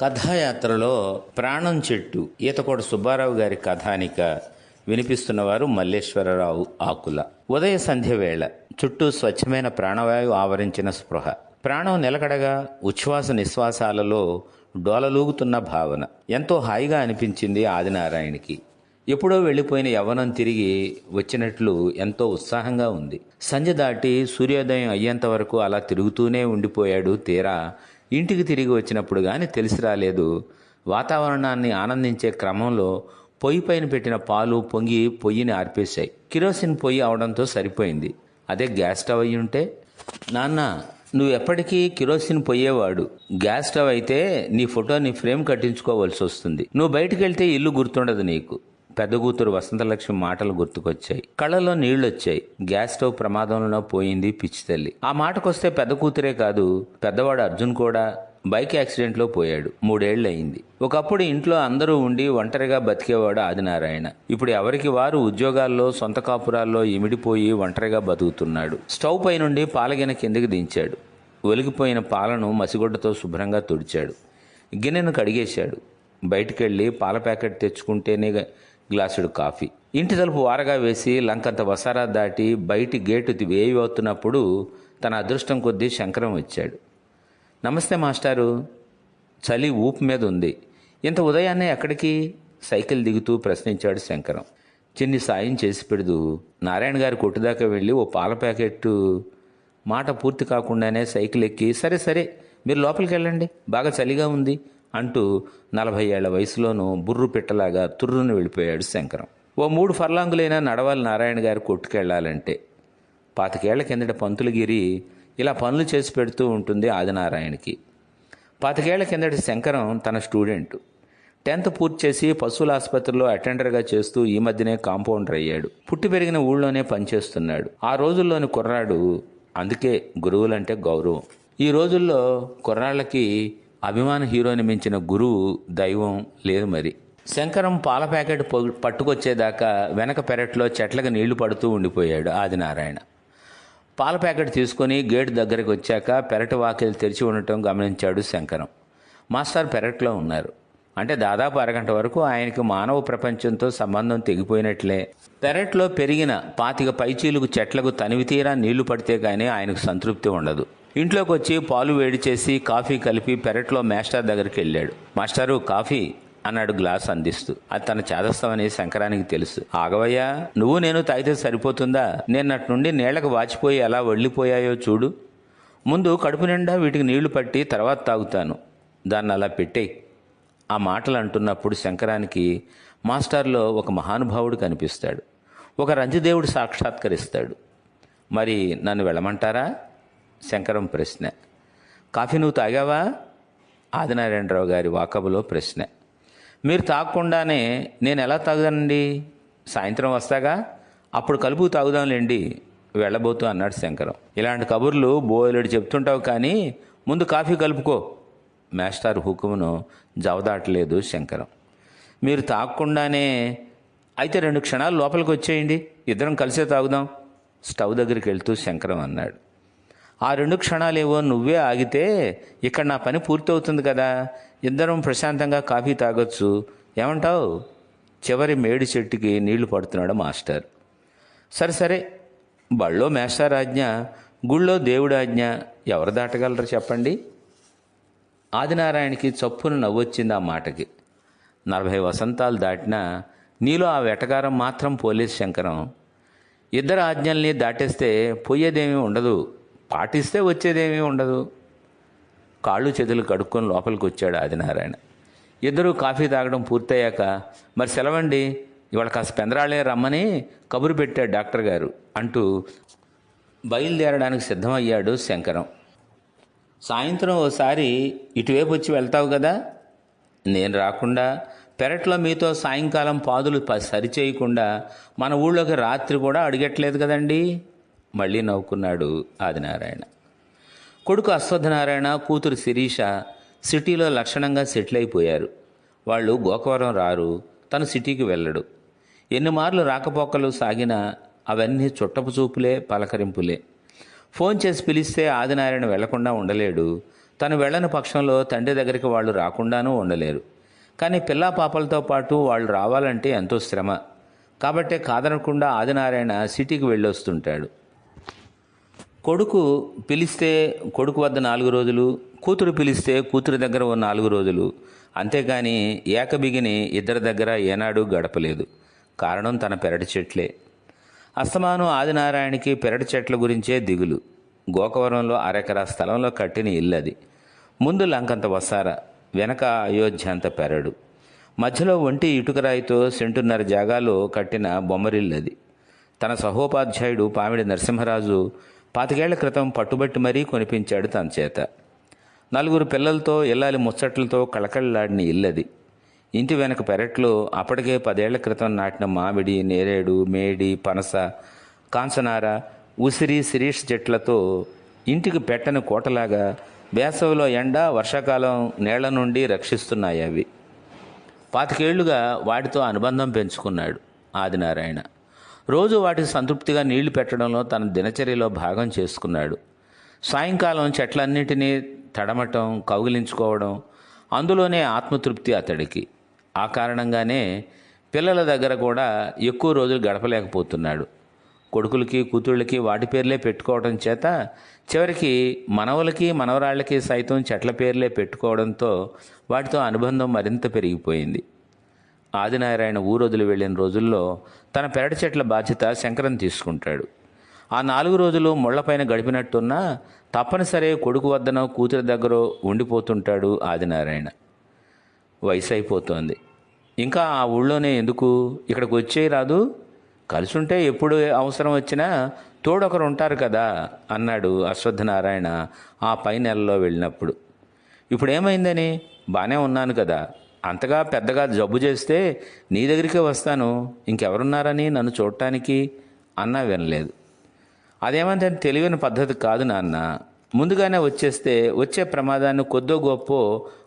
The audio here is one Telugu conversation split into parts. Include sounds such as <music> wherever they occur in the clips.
కథాయాత్రలో ప్రాణం చెట్టు ఈతకోట సుబ్బారావు గారి కథానిక వినిపిస్తున్నవారు మల్లేశ్వరరావు ఆకుల. ఉదయ సంధ్య వేళ చుట్టూ స్వచ్ఛమైన ప్రాణవాయువు ఆవరించిన స్పృహ. ప్రాణం నిలకడగా ఉచ్ఛ్వాస నిశ్వాసాలలో డోలలూగుతున్న భావన. ఎంతో హాయిగా అనిపించింది ఆదినారాయణకి. ఎప్పుడో వెళ్ళిపోయిన యవ్వనం తిరిగి వచ్చినట్లు ఎంతో ఉత్సాహంగా ఉంది. సంధ్య దాటి సూర్యోదయం అయ్యేంత వరకు అలా తిరుగుతూనే ఉండిపోయాడు తీరా ఇంటికి తిరిగి వచ్చినప్పుడు కానీ తెలిసి రాలేదు. వాతావరణాన్ని ఆనందించే క్రమంలో పొయ్యి పైన పెట్టిన పాలు పొంగి పొయ్యిని ఆర్పేశాయి. కిరోసిన్ పొయ్యి అవడంతో సరిపోయింది. అదే గ్యాస్ స్టవ్ అయి ఉంటే నాన్న నువ్వు ఎప్పటికీ కిరోసిన్ పొయ్యేవాడు. గ్యాస్ స్టవ్ అయితే నీ ఫోటో నీ ఫ్రేమ్ కట్టించుకోవాల్సి వస్తుంది. నువ్వు బయటికి వెళ్తే ఇల్లు గుర్తుండదు నీకు. పెద్ద కూతురు వసంతలక్ష్మి మాటలు గుర్తుకొచ్చాయి. కళ్ళలో నీళ్ళొచ్చాయి గ్యాస్ స్టవ్ ప్రమాదంలో పోయింది పిచ్చి తల్లి. ఆ మాటకొస్తే పెద్ద కూతురే కాదు పెద్దవాడు అర్జున్ కూడా బైక్ యాక్సిడెంట్లో పోయాడు. మూడేళ్ళు అయింది ఒకప్పుడు ఇంట్లో అందరూ ఉండి ఒంటరిగా బతికేవాడు ఆదినారాయణ. ఇప్పుడు ఎవరికి వారు ఉద్యోగాల్లో సొంత కాపురాల్లో ఇమిడిపోయి ఒంటరిగా బతుకుతున్నాడు. స్టవ్ పై నుండి పాలగిన కిందకి దించాడు. ఒలిగిపోయిన పాలను మసిగుడ్డతో శుభ్రంగా తుడిచాడు. గిన్నెను కడిగేశాడు. బయటికెళ్ళి పాల ప్యాకెట్ తెచ్చుకుంటేనే గ్లాసుడు కాఫీ. ఇంటి తలుపు వారగా వేసి లంకంత వసారా దాటి బయటి గేటు వేయి అవుతున్నప్పుడు తన అదృష్టం కొద్దీ శంకరం వచ్చాడు. నమస్తే మాస్టారు. చలి ఊపు మీద ఉంది. ఇంత ఉదయాన్నే ఎక్కడికి? సైకిల్ దిగుతూ ప్రశ్నించాడు శంకరం. చిన్ని సాయం చేసి పెడుదు నారాయణ గారి కొట్టుదాకా వెళ్ళి ఓ పాల ప్యాకెట్టు. మాట పూర్తి కాకుండానే సైకిల్ ఎక్కి సరే సరే మీరు లోపలికి వెళ్ళండి. బాగా చలిగా ఉంది. అంటూ నలభై ఏళ్ళ వయసులోనూ బుర్రు పిట్టలాగా తుర్రును వెళ్ళిపోయాడు శంకరం. ఓ మూడు ఫర్లాంగులైనా నడవాలి నారాయణ గారు కొట్టుకెళ్ళాలంటే. పాతికేళ్ళ కిందట పంతులగిరి ఇలా పనులు చేసి పెడుతూ ఉంటుంది ఆదినారాయణకి. పాతికేళ్ళ కిందటి శంకరం తన స్టూడెంట్. టెన్త్ పూర్తి చేసి పశువుల ఆసుపత్రిలో అటెండర్గా చేస్తూ ఈ మధ్యనే కాంపౌండర్ అయ్యాడు. పుట్టి పెరిగిన ఊళ్ళోనే పనిచేస్తున్నాడు. ఆ రోజుల్లోని కుర్రాడు అందుకే గురువులంటే గౌరవం. ఈ రోజుల్లో కుర్రాళ్ళకి అభిమాన హీరోని మించిన గురువు దైవం లేదు మరి. శంకరం పాల ప్యాకెట్ పట్టుకొచ్చేదాకా వెనక పెరట్లో చెట్లకు నీళ్ళు పడుతూ ఉండిపోయాడు ఆదినారాయణ. పాల ప్యాకెట్ తీసుకొని గేటు దగ్గరికి వచ్చాక పెరటి వాకిలు తెరిచి ఉండటం గమనించాడు శంకరం. మాస్టర్ పెరట్లో ఉన్నారు. అంటే దాదాపు అరగంట వరకు ఆయనకి మానవ ప్రపంచంతో సంబంధం తెగిపోయినట్లే. పెరట్లో పెరిగిన పాతిక పైచీలకు చెట్లకు తనివి తీరా నీళ్ళు పడితే కానీ ఆయనకు సంతృప్తి ఉండదు. ఇంట్లోకి వచ్చి పాలు వేడి చేసి కాఫీ కలిపి పెరట్లో మాస్టర్ దగ్గరికి వెళ్ళాడు. మాస్టారు కాఫీ అన్నాడు గ్లాస్ అందిస్తూ. అది తన చేదస్తామని శంకరానికి తెలుసు. ఆగవయ్యా నువ్వు నేను తాగితే సరిపోతుందా? నిన్నటి నుండి నీళ్ళకు వాచిపోయి ఎలా వెళ్ళిపోయాయో చూడు. ముందు కడుపు నిండా వీటికి నీళ్ళు పట్టి తర్వాత తాగుతాను. దాన్ని అలా పెట్టేయి. ఆ మాటలు అంటున్నప్పుడు శంకరానికి మాస్టర్లో ఒక మహానుభావుడు కనిపిస్తాడు. ఒక రంజదేవుడు సాక్షాత్కరిస్తాడు. మరి నన్ను వెళ్ళమంటారా? శంకరం ప్రశ్న. కాఫీ నువ్వు తాగావా? ఆదినారాయణరావు గారి వాకబులో ప్రశ్న. మీరు తాగకుండానే నేను ఎలా తాగుదానండి సాయంత్రం వస్తాగా? అప్పుడు కలుపు తాగుదాంలేండి? వెళ్ళబోతూ అన్నాడు శంకరం. ఇలాంటి కబుర్లు బోయలుడు చెప్తుంటావు కానీ ముందు కాఫీ కలుపుకో. మేస్టార్ హుకుమును జవదాటలేదు శంకరం. మీరు తాగకుండానే అయితే రెండు క్షణాలు లోపలికి వచ్చేయండి ఇద్దరం కలిసే తాగుదాం. స్టవ్ దగ్గరికి వెళ్తూ శంకరం అన్నాడు. ఆ రెండు క్షణాలేవో నువ్వే ఆగితే ఇక్కడ నా పని పూర్తవుతుంది కదా. ఇద్దరం ప్రశాంతంగా కాఫీ తాగొచ్చు. ఏమంటావు? చివరి మేడి చెట్టుకి నీళ్ళు పడుతున్నాడు మాస్టర్. సరే సరే. బళ్ళో మేస్టర్ ఆజ్ఞ గుళ్ళో దేవుడి ఆజ్ఞ. ఎవరు దాటగలరు చెప్పండి? ఆదినారాయణకి చప్పున నవ్వొచ్చింది ఆ మాటకి. నలభై వసంతాలు దాటినా నీలో ఆ వెటకారం మాత్రం పోలీస్ శంకరం. ఇద్దరు ఆజ్ఞల్ని దాటేస్తే పోయేదేమీ ఉండదు. పాటిస్తే వచ్చేదేమీ ఉండదు. కాళ్ళు చేతులు కడుక్కొని లోపలికి వచ్చాడు ఆదినారాయణ. ఇద్దరూ కాఫీ తాగడం పూర్తయ్యాక మరి సెలవండి ఇవాళ కాస్త పెందరాళే రమ్మని కబురు పెట్టాడు డాక్టర్ గారు అంటూ బయలుదేరడానికి సిద్ధమయ్యాడు శంకరం. సాయంత్రం ఓసారి ఇటువైపు వచ్చి వెళ్తావు కదా? నేను రాకుండా పెరట్లో మీతో సాయంకాలం పాదులు ప- సరిచేయకుండా మన ఊళ్ళోకి రాత్రి కూడా అడిగట్లేదు కదండీ? మళ్ళీ నవ్వుకున్నాడు ఆదినారాయణ. కొడుకు అశ్వత్థనారాయణ కూతురు శిరీష సిటీలో లక్షణంగా సెటిల్ అయిపోయారు. వాళ్ళు గోకవరం రారు తను సిటీకి వెళ్ళడు. ఎన్ని మార్లు రాకపోకలు సాగినా అవన్నీ చుట్టపు చూపులే పలకరింపులే. ఫోన్ చేసి పిలిస్తే ఆదినారాయణ వెళ్ళకుండా ఉండలేడు. తను వెళ్ళని పక్షంలో తండ్రి దగ్గరికి వాళ్ళు రాకుండానూ ఉండలేరు. కానీ పిల్లా పాపలతో పాటు వాళ్ళు రావాలంటే ఎంతో శ్రమ. కాబట్టే కాదనకుండా ఆదినారాయణ సిటీకి వెళ్ళొస్తుంటాడు. కొడుకు పిలిస్తే కొడుకు వద్ద నాలుగు రోజులు కూతురు పిలిస్తే కూతురు దగ్గర ఓ నాలుగు రోజులు. అంతేకాని ఏకబిగిని ఇద్దరి దగ్గర ఏనాడు గడపలేదు. కారణం తన పెరటి చెట్లే. అస్తమానం ఆదినారాయణకి పెరటి చెట్ల గురించే దిగులు. గోకవరంలో అరెకరా స్థలంలో కట్టిన ఇల్లు అది. ముందు లంకంత వసార వెనక అయోధ్య అంత పెరడు. మధ్యలో ఒంటి ఇటుకరాయితో సెంటున్నర జాగాలో కట్టిన బొమ్మరిల్లది తన సహోపాధ్యాయుడు పామిడి నరసింహరాజు పాతికేళ్ళ క్రితం పట్టుబట్టి మరీ కొనిపించాడు తన చేత. నలుగురు పిల్లలతో ఇల్లాలి ముచ్చట్లతో కళకళలాడిన ఇల్లది. ఇంటి వెనక పెరట్లో అప్పటికే పదేళ్ళ క్రితం నాటిన మామిడి నేరేడు మేడి పనస కాంచనార ఉసిరి శిరీష్ చెట్లతో ఇంటికి పెట్టని కోటలాగా వేసవిలో ఎండ వర్షాకాలం నీళ్ళ నుండి రక్షిస్తున్నాయి అవి. పాతికేళ్ళుగా వాటితో అనుబంధం పెంచుకున్నాడు ఆదినారాయణ. రోజు వాటికి సంతృప్తిగా నీళ్ళు పెట్టడంలో తన దినచర్యలో భాగం చేసుకున్నాడు. సాయంకాలం చెట్లన్నింటినీ తడమటం కౌగిలించుకోవడం అందులోనే ఆత్మతృప్తి అతడికి. ఆ కారణంగానే పిల్లల దగ్గర కూడా ఎక్కువ రోజులు గడపలేకపోతున్నాడు. కొడుకులకి కూతుళ్ళకి వాటి పేర్లే పెట్టుకోవడం చేత చివరికి మనవలకి మనవరాళ్ళకి సైతం చెట్ల పేర్లే పెట్టుకోవడంతో వాటితో అనుబంధం మరింత పెరిగిపోయింది. ఆదినారాయణ ఊరొదిలి వెళ్ళిన రోజుల్లో తన పెరటి చెట్ల బాధ్యత శంకరం తీసుకుంటాడు. ఆ నాలుగు రోజులు ముళ్ళపైన గడిపినట్టున్నా తప్పనిసరి కొడుకు వద్దనో కూతురి దగ్గర ఉండిపోతుంటాడు ఆదినారాయణ. వయసు అయిపోతోంది ఇంకా ఆ ఊళ్ళోనే ఎందుకు? ఇక్కడికి వచ్చే రాదు? కలిసుంటే ఎప్పుడు అవసరం వచ్చినా తోడొకరు ఉంటారు కదా అన్నాడు అశ్వత్థనారాయణ ఆ పై నెలలో వెళ్ళినప్పుడు. ఇప్పుడు ఏమైందని బాగానే ఉన్నాను కదా. అంతగా పెద్దగా జబ్బు చేస్తే నీ దగ్గరికే వస్తాను ఇంకెవరున్నారని నన్ను చూడటానికి అన్నా వినలేదు. అదేమంటే తెలివైన పద్ధతి కాదు నాన్న. ముందుగానే వచ్చేస్తే వచ్చే ప్రమాదాన్ని కొద్దో గొప్ప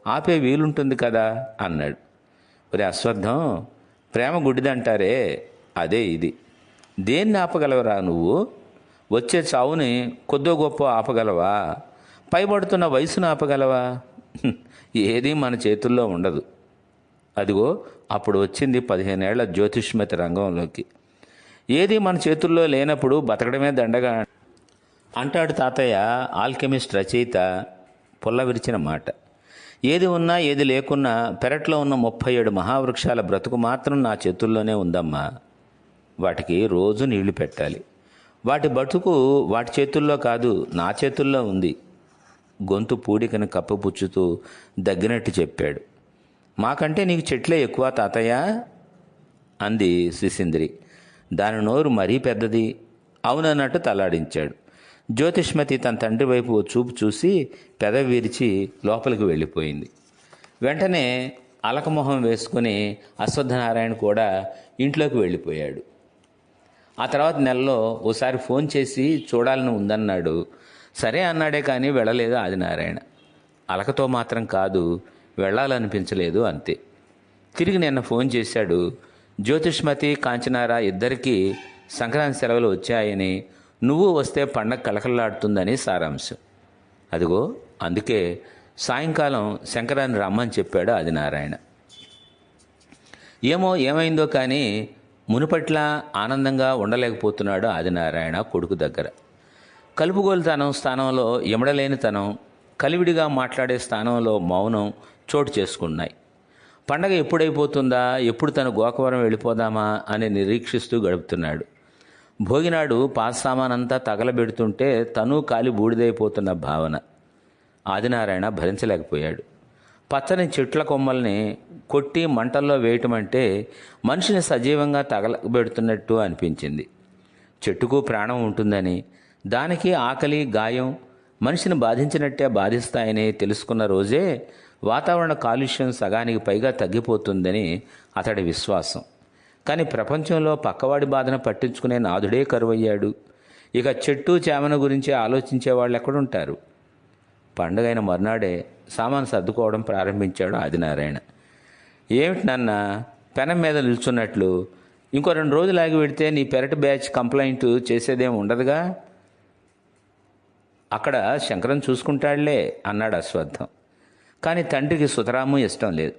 ఆపే వీలుంటుంది కదా అన్నాడు. ఒరే అశ్వద్ధం ప్రేమ గుడ్డిదంటారే అదే ఇది. దేన్ని ఆపగలవరా నువ్వు? వచ్చే చావుని కొద్దో గొప్ప ఆపగలవా? పైబడుతున్న వయసును ఆపగలవా? <laughs> ఏది మన చేతుల్లో ఉండదు. అదిగో అప్పుడు వచ్చింది పదిహేనేళ్ళ జ్యోతిష్మతి రంగంలోకి. ఏది మన చేతుల్లో లేనప్పుడు బతకడమే దండగా అంటాడు తాతయ్య ఆల్కెమిస్ట్ రచయిత పుల్ల విరిచిన మాట. ఏది ఉన్నా ఏది లేకున్నా పెరట్లో ఉన్న ముప్పై ఏడు మహావృక్షాల బ్రతుకు మాత్రం నా చేతుల్లోనే ఉందమ్మా. వాటికి రోజు నీళ్ళు పెట్టాలి. వాటి బతుకు వాటి చేతుల్లో కాదు నా చేతుల్లో ఉంది. గొంతు పూడికను కప్పపుచ్చుతూ దగ్గినట్టు చెప్పాడు. మాకంటే నీకు చెట్లే ఎక్కువ తాతయ్య అంది శిశింద్రి. దాని నోరు మరీ పెద్దది అవునన్నట్టు తలాడించాడు. జ్యోతిష్మతి తన తండ్రి వైపు ఓ చూపు చూసి పెద విరిచి లోపలికి వెళ్ళిపోయింది. వెంటనే అలకమొహం వేసుకుని అశ్వత్థనారాయణ కూడా ఇంట్లోకి వెళ్ళిపోయాడు. ఆ తర్వాత నెలలో ఓసారి ఫోన్ చేసి చూడాలని ఉందన్నాడు. సరే అన్నాడే కానీ వెళ్ళలేదు ఆదినారాయణ. అలకతో మాత్రం కాదు వెళ్ళాలనిపించలేదు అంతే. తిరిగి నిన్న ఫోన్ చేశాడు జ్యోతిష్మతి కాంచనారా ఇద్దరికీ సంక్రాంతి సెలవులు వచ్చాయని నువ్వు వస్తే పండగ కలకల్లాడుతుందని సారాంశం. అదిగో అందుకే సాయంకాలం శంకరాన్ని రమ్మని చెప్పాడు ఆదినారాయణ. ఏమో ఏమైందో కానీ మునుపట్ల ఆనందంగా ఉండలేకపోతున్నాడు ఆదినారాయణ కొడుకు దగ్గర. కలుపుగోలుతనం స్థానంలో ఎమడలేనితనం కలివిడిగా మాట్లాడే స్థానంలో మౌనం చోటు చేసుకున్నాయి. పండగ ఎప్పుడైపోతుందా? ఎప్పుడు తను గోకవరం వెళ్ళిపోదామా? అని నిరీక్షిస్తూ గడుపుతున్నాడు. భోగినాడు పాస్ సామానంతా తగలబెడుతుంటే తను కాలి బూడిదైపోతున్న భావన. ఆదినారాయణ భరించలేకపోయాడు. పచ్చని చెట్ల కొమ్మల్ని కొట్టి మంటల్లో వేయటం అంటే మనిషిని సజీవంగా తగలబెడుతున్నట్టు అనిపించింది. చెట్టుకు ప్రాణం ఉంటుందని దానికి ఆకలి గాయం మనిషిని బాధించినట్టే బాధిస్తాయని తెలుసుకున్న రోజే వాతావరణ కాలుష్యం సగానికి పైగా తగ్గిపోతుందని అతడి విశ్వాసం. కానీ ప్రపంచంలో పక్కవాడి బాధను పట్టించుకునే నాథుడే కరువయ్యాడు. ఇక చెట్టు చేమన గురించి ఆలోచించే వాళ్ళు ఎక్కడుంటారు? పండుగైన మర్నాడే సామాను సర్దుకోవడం ప్రారంభించాడు ఆదినారాయణ. ఏమిటి నాన్న పెనం మీద నిల్చున్నట్లు ఇంకో రెండు రోజులు ఆగి పెడితే నీ పెరటి బ్యాచ్ కంప్లైంట్ చేసేదేం ఉండదుగా? అక్కడ శంకరం చూసుకుంటాడులే అన్నాడు అశ్వత్థం. కానీ తండ్రికి సుతరాము ఇష్టం లేదు.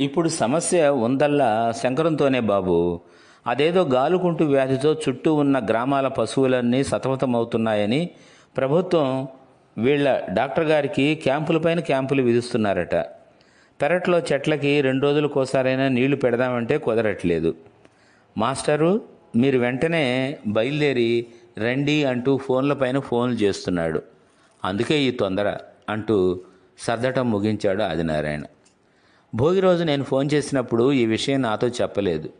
ఇప్పుడు సమస్య ఉందల్లా శంకరంతోనే బాబు. అదేదో గాలుకుంటు వ్యాధితో చుట్టూ ఉన్న గ్రామాల పశువులన్నీ సతమతమవుతున్నాయని ప్రభుత్వం వీళ్ళ డాక్టర్ గారికి క్యాంపులపైన క్యాంపులు విధిస్తున్నారట. పెరట్లో చెట్లకి రెండు రోజులకోసారైనా నీళ్ళు పెడదామంటే కుదరట్లేదు. మాస్టరు మీరు వెంటనే బయలుదేరి రండి అంటూ ఫోన్లపైన ఫోన్లు చేస్తున్నాడు. అందుకే ఈ తొందర అంటూ సర్దటం ముగించాడు ఆదినారాయణ. భోగి రోజు నేను ఫోన్ చేసినప్పుడు ఈ విషయం నాతో చెప్పలేదు.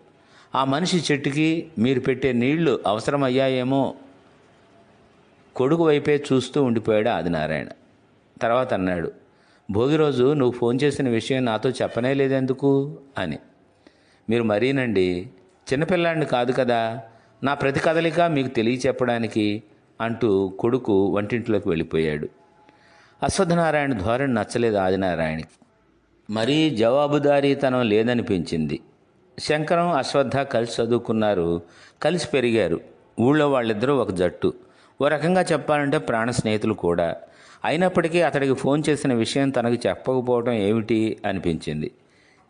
ఆ మనిషి చెట్టుకి మీరు పెట్టే నీళ్ళు అవసరమయ్యాయేమో కొడుకు వైపే చూస్తూ ఉండిపోయాడు ఆదినారాయణ. తర్వాత అన్నాడు భోగి రోజు నువ్వు ఫోన్ చేసిన విషయం నాతో చెప్పనే లేదెందుకు? అని. మీరు మరీనండి. చిన్నపిల్లాడిని కాదు కదా. నా ప్రతి కదలిక మీకు తెలియచెప్పడానికి అంటూ కొడుకు వంటింట్లోకి వెళ్ళిపోయాడు. అశ్వత్థనారాయణ ధోరణి నచ్చలేదు ఆదినారాయణకి. మరీ జవాబుదారీతనం లేదనిపించింది. శంకరం అశ్వత్థ కలిసి చదువుకున్నారు. కలిసి పెరిగారు. ఊళ్ళో వాళ్ళిద్దరూ ఒక జట్టు. ఓ రకంగా చెప్పాలంటే ప్రాణ స్నేహితులు కూడా. అయినప్పటికీ అతడికి ఫోన్ చేసిన విషయం తనకు చెప్పకపోవడం ఏమిటి అనిపించింది.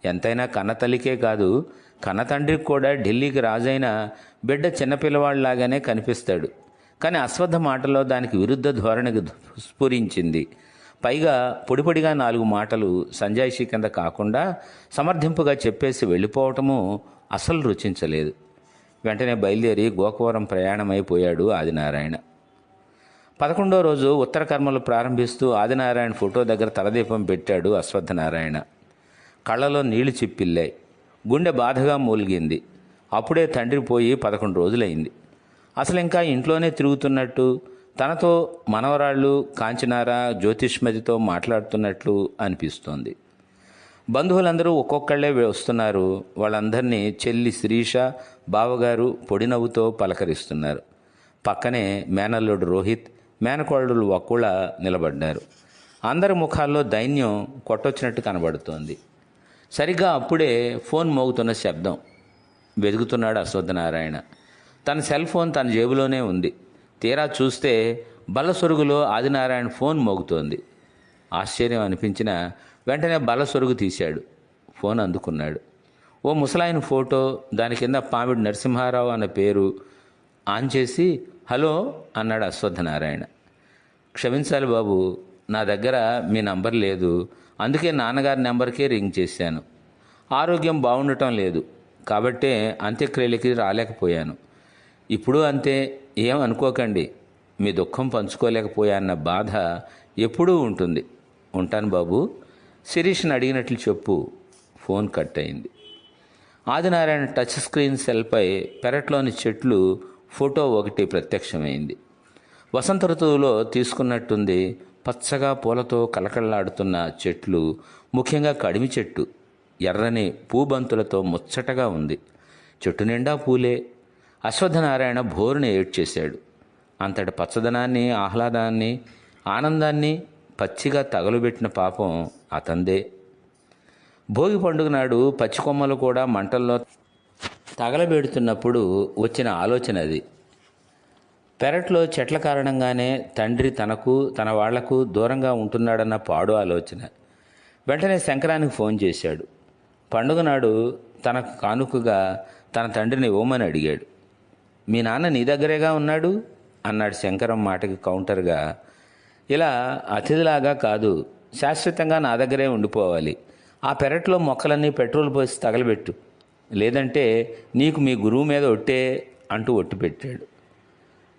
ఎంతైనా కన్నతల్లికే కాదు కన్నతండ్రికి కూడా ఢిల్లీకి రాజైన బిడ్డ చిన్నపిల్లవాడిలాగానే కనిపిస్తాడు. కానీ అశ్వత్థ మాటలో దానికి విరుద్ధ ధోరణికి స్ఫురించింది. పైగా పొడిపొడిగా నాలుగు మాటలు సంజాయిషి కింద కాకుండా సమర్థింపుగా చెప్పేసి వెళ్ళిపోవటము అసలు రుచించలేదు. వెంటనే బయలుదేరి గోకవరం ప్రయాణమైపోయాడు ఆదినారాయణ. పదకొండో రోజు ఉత్తర కర్మలు ప్రారంభిస్తూ ఆదినారాయణ ఫోటో దగ్గర తలదీపం పెట్టాడు అశ్వత్థనారాయణ. కళ్ళలో నీళ్ళు చిప్పిల్లాయి. గుండె బాధగా మూలిగింది. అప్పుడే తండ్రి పోయి పదకొండు రోజులైంది. అసలు ఇంకా ఇంట్లోనే తిరుగుతున్నట్టు తనతో మనవరాళ్ళు కాంచనార జ్యోతిష్మతితో మాట్లాడుతున్నట్లు అనిపిస్తోంది. బంధువులందరూ ఒక్కొక్కళ్ళే వస్తున్నారు. వాళ్ళందరినీ చెల్లి శిరీష బావగారు పొడినవ్వుతో పలకరిస్తున్నారు. పక్కనే మేనల్లుడు రోహిత్ మేనకోడలు వక్కుళ నిలబడ్డారు. అందరి ముఖాల్లో దైన్యం కొట్టొచ్చినట్టు కనబడుతోంది. సరిగ్గా అప్పుడే ఫోన్ మోగుతున్న శబ్దం. వెతుకుతున్నాడు అశ్వత్థనారాయణ. తన సెల్ ఫోన్ తన జేబులోనే ఉంది. తీరా చూస్తే బల్లసొరుగులో ఆదినారాయణ ఫోన్ మోగుతోంది. ఆశ్చర్యం అనిపించిన వెంటనే బల్లసొరుగు తీశాడు. ఫోన్ అందుకున్నాడు. ఓ ముసలాయన ఫోటో దాని కింద పామిడి నరసింహారావు అన్న పేరు ఆన్ చేసి హలో అన్నాడు అశ్వత్థనారాయణ. క్షమించాలి బాబు నా దగ్గర మీ నంబర్ లేదు. అందుకే నాన్నగారి నెంబర్కే రింగ్ చేశాను. ఆరోగ్యం బాగుండటం లేదు. కాబట్టే అంత్యక్రియలకి రాలేకపోయాను. ఇప్పుడు అంతే ఏం అనుకోకండి. మీ దుఃఖం పంచుకోలేకపోయాన్న బాధ ఎప్పుడూ ఉంటుంది. ఉంటాను బాబు. శిరీష్ని అడిగినట్లు చెప్పు. ఫోన్ కట్ అయింది ఆదినారాయణ టచ్ స్క్రీన్ సెల్పై పెరట్లోని చెట్లు ఫోటో ఒకటి ప్రత్యక్షమైంది. వసంత ఋతువులో తీసుకున్నట్టుంది పచ్చగా పూలతో కలకల్లాడుతున్న చెట్లు ముఖ్యంగా కడిమి చెట్టు. ఎర్రని పూబంతులతో ముచ్చటగా ఉంది. చెట్టు నిండా పూలే. అశ్వత్థనారాయణ భోరుని ఏడ్చేశాడు. అంతటి పచ్చదనాన్ని ఆహ్లాదాన్ని ఆనందాన్ని పచ్చిగా తగలుబెట్టిన పాపం అతందే. భోగి పండుగ నాడు పచ్చికొమ్మలు కూడా మంటల్లో తగలబెడుతున్నప్పుడు వచ్చిన ఆలోచన అది. పెరట్లో చెట్ల కారణంగానే తండ్రి తనకు తన వాళ్ళకు దూరంగా ఉంటున్నాడన్న పాడు ఆలోచన. వెంటనే శంకరానికి ఫోన్ చేశాడు. పండుగ నాడు తనకు కానుకగా తన తండ్రిని ఇవ్వమని అడిగాడు. మీ నాన్న నీ దగ్గరేగా ఉన్నాడు? అన్నాడు శంకరం మాటకి కౌంటర్గా. ఇలా అతిథిలాగా కాదు శాశ్వతంగా నా దగ్గరే ఉండిపోవాలి. ఆ పెరట్లో మొక్కలన్నీ పెట్రోల్ పోసి తగలబెట్టు. లేదంటే నీకు మీ గురువు మీద ఒట్టే అంటూ ఒట్టి పెట్టాడు.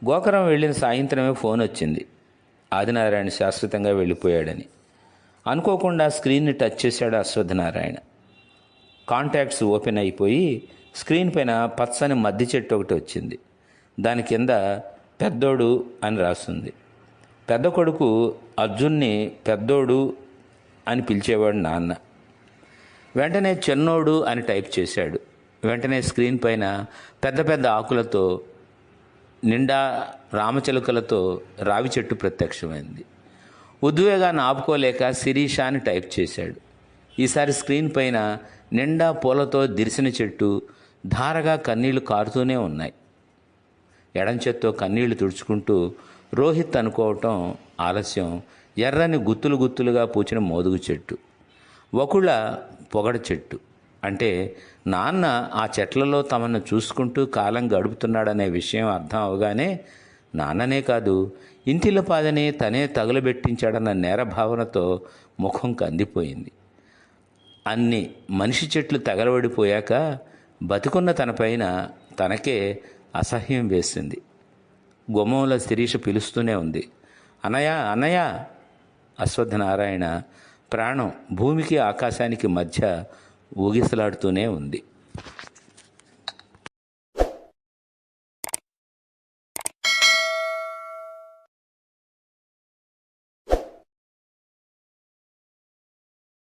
గోకరం వెళ్ళిన సాయంత్రమే ఫోన్ వచ్చింది. ఆదినారాయణ శాశ్వతంగా వెళ్ళిపోయాడని. అనుకోకుండా స్క్రీన్ని టచ్ చేశాడు అశ్వథనారాయణ కాంటాక్ట్స్ ఓపెన్ అయిపోయి స్క్రీన్ పైన పచ్చని మద్ది చెట్టు ఒకటి వచ్చింది. దాని కింద పెద్దోడు అని రాస్తుంది. పెద్ద కొడుకు అర్జున్ని పెద్దోడు అని పిలిచేవాడు నాన్న. వెంటనే చిన్నోడు అని టైప్ చేశాడు. వెంటనే స్క్రీన్ పైన పెద్ద పెద్ద ఆకులతో నిండా రామచిలుకలతో రావి చెట్టు ప్రత్యక్షమైంది. ఉద్వేగాన్ని ఆపుకోలేక శిరీష అని టైప్ చేశాడు. ఈసారి స్క్రీన్ పైన నిండా పూలతో దిరిసిన చెట్టు ధారగా కన్నీళ్ళు కారుతూనే ఉన్నాయి. ఎడంచెత్తో కన్నీళ్ళు తుడుచుకుంటూ రోహిత్ అనుకోవటం ఆలస్యం. ఎర్రని గుత్తులు గుత్తులుగా పూచిన మోదుగు చెట్టు. వకుళ పొగడ చెట్టు. అంటే నాన్న ఆ చెట్లలో తమను చూసుకుంటూ కాలం గడుపుతున్నాడనే విషయం అర్థం అవగానే నాన్ననే కాదు ఇంటిల పాదని తనే తగులబెట్టించాడన్న నేర భావనతో ముఖం కందిపోయింది. అన్ని మనిషి చెట్లు తగలబడిపోయాక బతికున్న తనపైన తనకే అసహ్యం వేసింది గుమ్మంలో శిరీష పిలుస్తూనే ఉంది. అనయ అనయ అశ్వత్థనారాయణ ప్రాణం భూమికి ఆకాశానికి మధ్య ఊగిసలాడుతూనే ఉంది.